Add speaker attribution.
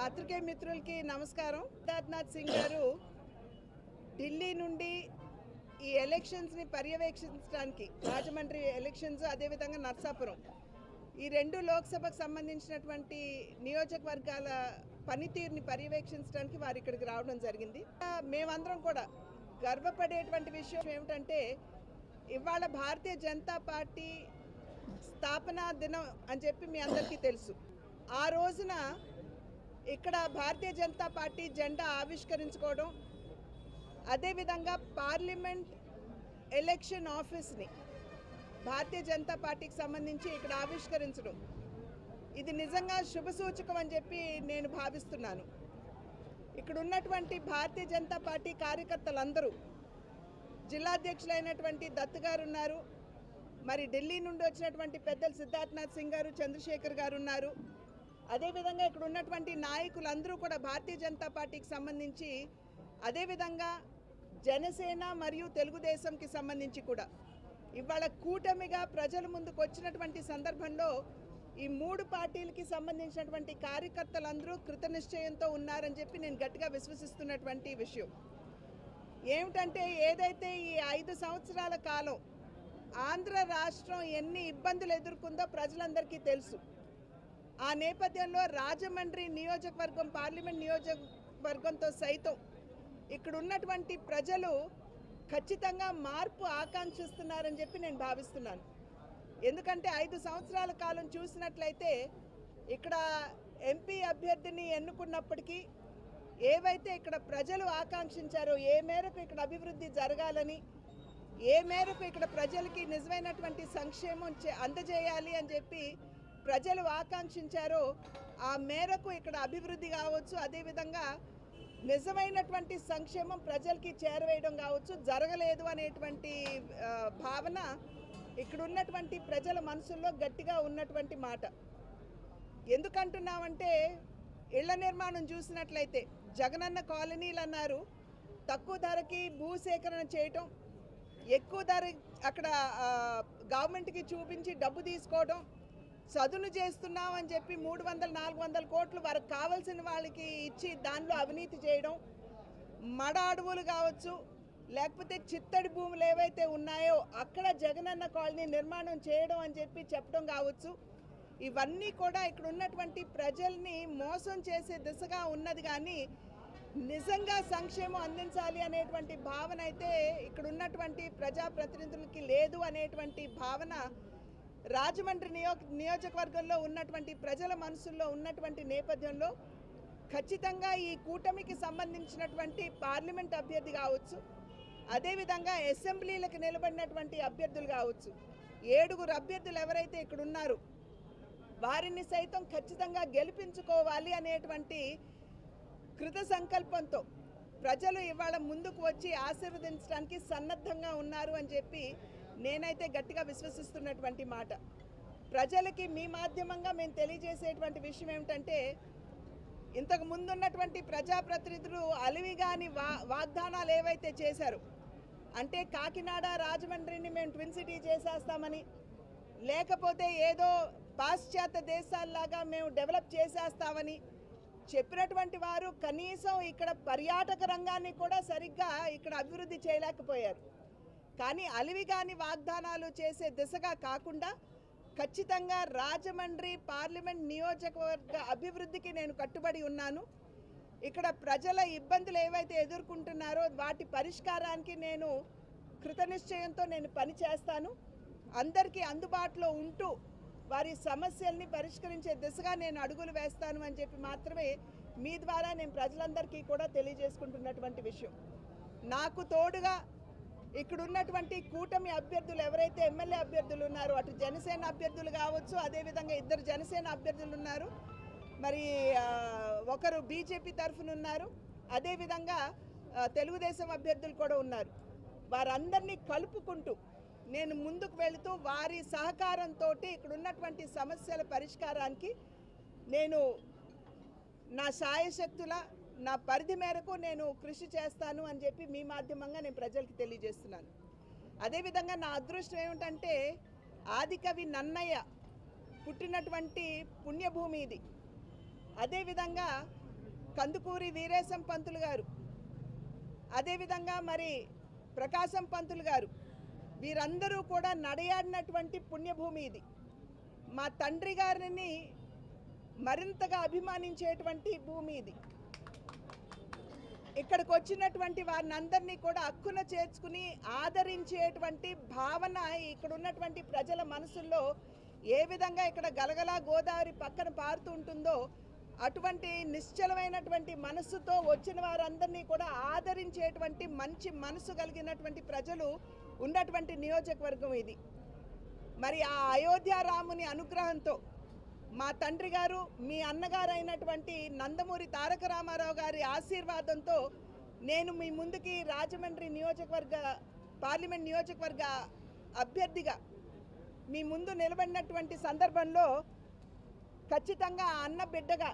Speaker 1: పాత్రికేయ మిత్రులకి నమస్కారం. సిద్ధార్థనాథ్ సింగ్ గారు ఢిల్లీ నుండి ఈ ఎలక్షన్స్ని పర్యవేక్షించడానికి రాజమండ్రి ఎలక్షన్స్ అదేవిధంగా నర్సాపురం ఈ రెండు లోక్సభకు సంబంధించినటువంటి నియోజకవర్గాల పనితీరుని పర్యవేక్షించడానికి వారు ఇక్కడికి రావడం జరిగింది. మేమందరం కూడా గర్వపడేటువంటి విషయం ఏమిటంటే ఇవాళ భారతీయ జనతా పార్టీ స్థాపనా దినం అని చెప్పి మీ అందరికీ తెలుసు. ఆ రోజున ఇక్కడ భారతీయ జనతా పార్టీ జెండా ఆవిష్కరించుకోవడం అదేవిధంగా పార్లమెంట్ ఎలక్షన్ ఆఫీస్ని భారతీయ జనతా పార్టీకి సంబంధించి ఇక్కడ ఆవిష్కరించడం. ఇది నిజంగా శుభ సూచకం అని చెప్పి నేను భావిస్తున్నాను. ఇక్కడ ఉన్నటువంటి భారతీయ జనతా పార్టీ కార్యకర్తలందరూ జిల్లా అధ్యక్షులైనటువంటి దత్ గారు ఉన్నారు మరి ఢిల్లీ నుండి వచ్చినటువంటి పెద్దలు సిద్ధార్థనాథ్ సింగ్ గారు చంద్రశేఖర్ గారు ఉన్నారు అదేవిధంగా ఇక్కడ ఉన్నటువంటి నాయకులందరూ కూడా భారతీయ జనతా పార్టీకి సంబంధించి అదేవిధంగా జనసేన మరియు తెలుగుదేశంకి సంబంధించి కూడా ఇవాళ కూటమిగా ప్రజల ముందుకు వచ్చినటువంటి సందర్భంలో ఈ మూడు పార్టీలకి సంబంధించినటువంటి కార్యకర్తలందరూ కృతనిశ్చయంతో ఉన్నారని చెప్పి నేను గట్టిగా విశ్వసిస్తున్నటువంటి విషయం. ఏమిటంటే ఏదైతే ఈ ఐదు సంవత్సరాల కాలం ఆంధ్ర రాష్ట్రం ఎన్ని ఇబ్బందులు ఎదుర్కొందో ప్రజలందరికీ తెలుసు. ఆ నేపథ్యంలో రాజమండ్రి నియోజకవర్గం పార్లమెంట్ నియోజకవర్గంతో సైతం ఇక్కడ ఉన్నటువంటి ప్రజలు ఖచ్చితంగా మార్పు ఆకాంక్షిస్తున్నారని చెప్పి నేను భావిస్తున్నాను. ఎందుకంటే ఐదు సంవత్సరాల కాలం చూసినట్లయితే ఇక్కడ ఎంపీ అభ్యర్థిని ఎన్నుకున్నప్పటికీ ఏవైతే ఇక్కడ ప్రజలు ఆకాంక్షించారో ఏ మేరకు ఇక్కడ అభివృద్ధి జరగాలని ఏ మేరకు ఇక్కడ ప్రజలకి నిజమైనటువంటి సంక్షేమం చే- అందజేయాలి అని చెప్పి ప్రజలు ఆకాంక్షించారో ఆ మేరకు ఇక్కడ అభివృద్ధి కావచ్చు అదేవిధంగా నిజమైనటువంటి సంక్షేమం ప్రజలకి చేరవేయడం కావచ్చు జరగలేదు అనేటువంటి భావన ఇక్కడ ఉన్నటువంటి ప్రజల మనసుల్లో గట్టిగా ఉన్నటువంటి మాట. ఎందుకంటున్నామంటే ఇళ్ళ నిర్మాణం చూసినట్లయితే జగనన్న కాలనీలు అన్నారు తక్కువ ధరకి భూసేకరణ చేయటం ఎక్కువ ధర అక్కడ గవర్నమెంట్కి చూపించి డబ్బు తీసుకోవడం చదును చేస్తున్నాం అని చెప్పి మూడు వందల నాలుగు వందల కోట్లు వారికి కావాల్సిన వాళ్ళకి ఇచ్చి దానిలో అవినీతి చేయడం మడ అడవులు కావచ్చు లేకపోతే చిత్తడి భూములు ఏవైతే ఉన్నాయో అక్కడ జగనన్న కాలనీ నిర్మాణం చేయడం అని చెప్పి చెప్పడం కావచ్చు. ఇవన్నీ కూడా ఇక్కడ ఉన్నటువంటి ప్రజల్ని మోసం చేసే దిశగా ఉన్నది కానీ నిజంగా సంక్షేమం అందించాలి అనేటువంటి భావన అయితే ఇక్కడ ఉన్నటువంటి ప్రజాప్రతినిధులకి లేదు అనేటువంటి భావన రాజమండ్రి నియో నియోజకవర్గంలో ఉన్నటువంటి ప్రజల మనసుల్లో ఉన్నటువంటి నేపథ్యంలో ఖచ్చితంగా ఈ కూటమికి సంబంధించినటువంటి పార్లమెంట్ అభ్యర్థి కావచ్చు. అదేవిధంగా అసెంబ్లీలకు నిలబడినటువంటి అభ్యర్థులు కావచ్చు. ఏడుగురు అభ్యర్థులు ఎవరైతే ఇక్కడ ఉన్నారు వారిని సైతం ఖచ్చితంగా గెలిపించుకోవాలి అనేటువంటి కృత సంకల్పంతో ప్రజలు ఇవాళ ముందుకు వచ్చి ఆశీర్వదించడానికి సన్నద్ధంగా ఉన్నారు అని చెప్పి నేనైతే గట్టిగా విశ్వసిస్తున్నటువంటి మాట. ప్రజలకి మీ మాధ్యమంగా మేము తెలియజేసేటువంటి విషయం ఏమిటంటే ఇంతకు ముందున్నటువంటి ప్రజాప్రతినిధులు అలివిగాని వా వాగ్దానాలు ఏవైతే చేశారు అంటే కాకినాడ రాజమండ్రిని మేము ట్విన్ సిటీ చేసేస్తామని లేకపోతే ఏదో పాశ్చాత్య దేశాల్లాగా మేము డెవలప్ చేసేస్తామని చెప్పినటువంటి వారు కనీసం ఇక్కడ పర్యాటక రంగాన్ని కూడా సరిగ్గా ఇక్కడ అభివృద్ధి చేయలేకపోయారు. కానీ అలివిగాని వాగ్దానాలు చేసే దిశగా కాకుండా ఖచ్చితంగా రాజమండ్రి పార్లమెంట్ నియోజకవర్గ అభివృద్ధికి నేను కట్టుబడి ఉన్నాను. ఇక్కడ ప్రజల ఇబ్బందులు ఏవైతే ఎదుర్కొంటున్నారో వాటి పరిష్కారానికి నేను కృతనిశ్చయంతో నేను పని చేస్తాను. అందరికీ అందుబాటులో ఉంటూ వారి సమస్యల్ని పరిష్కరించే దిశగా నేను అడుగులు వేస్తాను అని చెప్పి మాత్రమే మీ ద్వారా నేను ప్రజలందరికీ కూడా తెలియజేసుకుంటున్నటువంటి విషయం. నాకు తోడుగా ఇక్కడ ఉన్నటువంటి కూటమి అభ్యర్థులు ఎవరైతే ఎమ్మెల్యే అభ్యర్థులు ఉన్నారో అటు జనసేన అభ్యర్థులు కావచ్చు అదేవిధంగా ఇద్దరు జనసేన అభ్యర్థులు ఉన్నారు. మరి ఒకరు బీజేపీ తరఫున ఉన్నారు అదేవిధంగా తెలుగుదేశం అభ్యర్థులు కూడా ఉన్నారు. వారందరినీ కలుపుకుంటూ నేను ముందుకు వెళుతూ వారి సహకారంతో ఇక్కడ ఉన్నటువంటి సమస్యల పరిష్కారానికి నేను నా సాయశక్తుల నా పరిధి మేరకు నేను కృషి చేస్తాను అని చెప్పి మీ మాధ్యమంగా నేను ప్రజలకు తెలియజేస్తున్నాను. అదేవిధంగా నా అదృష్టం ఏమిటంటే ఆదికవి నన్నయ్య పుట్టినటువంటి పుణ్యభూమి ఇది. అదేవిధంగా కందుకూరి వీరేశం పంతులు గారు అదేవిధంగా మరి ప్రకాశం పంతులు గారు వీరందరూ కూడా నడయాడినటువంటి పుణ్యభూమి ఇది. మా తండ్రి గారిని మరింతగా అభిమానించేటువంటి భూమి ఇది. ఇక్కడికి వచ్చినటువంటి వారిని అందరినీ కూడా హక్కున చేర్చుకుని ఆదరించేటువంటి భావన ఇక్కడ ఉన్నటువంటి ప్రజల మనసుల్లో ఏ విధంగా ఇక్కడ గలగలా గోదావరి పక్కన పారుతూ ఉంటుందో అటువంటి నిశ్చలమైనటువంటి మనస్సుతో వచ్చిన వారందరినీ కూడా ఆదరించేటువంటి మంచి మనసు కలిగినటువంటి ప్రజలు ఉన్నటువంటి నియోజకవర్గం ఇది. మరి ఆ అయోధ్య రాముని అనుగ్రహంతో మా తండ్రి గారు మీ అన్నగారు అయినటువంటి నందమూరి తారక రామారావు గారి ఆశీర్వాదంతో నేను మీ ముందుకి రాజమండ్రి నియోజకవర్గ పార్లమెంట్ నియోజకవర్గ అభ్యర్థిగా మీ ముందు నిలబడినటువంటి సందర్భంలో ఖచ్చితంగా అన్న బిడ్డగా